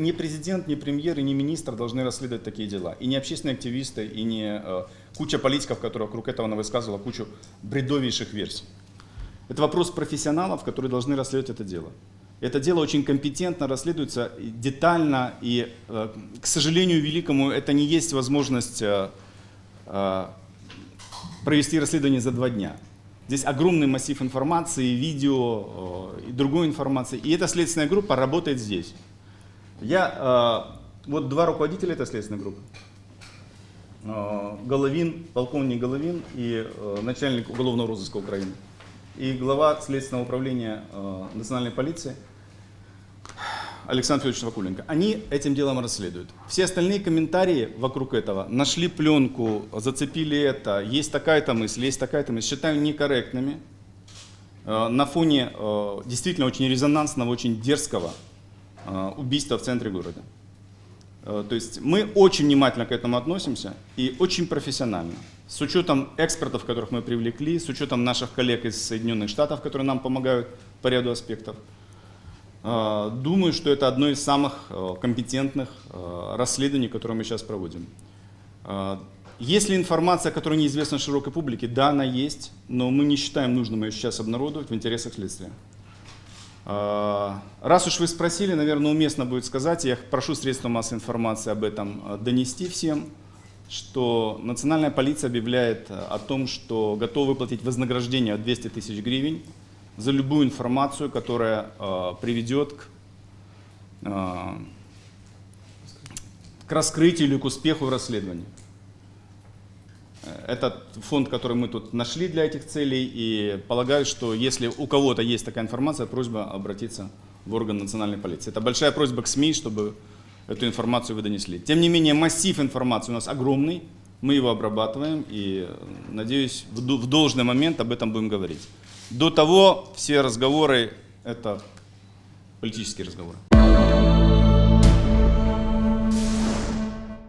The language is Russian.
не президент, не премьер и не министр должны расследовать такие дела. И не общественные активисты, и не э, куча политиков, которые вокруг этого высказывала кучу бредовейших версий. Это вопрос профессионалов, которые должны расследовать это дело. Это дело очень компетентно расследуется, детально, и, э, к сожалению великому, это не есть возможность э, э, провести расследование за два дня. Здесь огромный массив информации, видео э, и другой информации. И эта следственная группа работает здесь. Я, э, вот два руководителя этой следственной группы. Э, Головин, полковник Головин и э, начальник уголовного розыска Украины. И глава следственного управления э, национальной полиции Александр Федорович Вакуленко. Они этим делом расследуют. Все остальные комментарии вокруг этого, нашли пленку, зацепили это, есть такая-то мысль, есть такая-то мысль, считаю некорректными на фоне действительно очень резонансного, очень дерзкого убийства в центре города. Э, То есть мы очень внимательно к этому относимся и очень профессионально. С учетом экспертов, которых мы привлекли, с учетом наших коллег из Соединенных Штатов, которые нам помогают по ряду аспектов. Э, Думаю, что это одно из самых э, компетентных э, расследований, которые мы сейчас проводим. Э, Есть ли информация, которая неизвестна широкой публике? Да, она есть, но мы не считаем нужным ее сейчас обнародовать в интересах следствия. Э, Раз уж вы спросили, наверное, уместно будет сказать, я прошу средства массовой информации об этом э, донести всем, что национальная полиция объявляет э, о том, что готова выплатить вознаграждение в 200 тысяч гривен за любую информацию, которая приведет к, к раскрытию или к успеху в расследовании. Э, Это фонд, который мы тут нашли для этих целей, и полагаю, что если у кого-то есть такая информация, просьба обратиться в орган национальной полиции. Это большая просьба к СМИ, чтобы эту информацию вы донесли. Тем не менее, массив информации у нас огромный, мы его обрабатываем, и, надеюсь, в должный момент об этом будем говорить. До того все разговоры – это политические разговоры.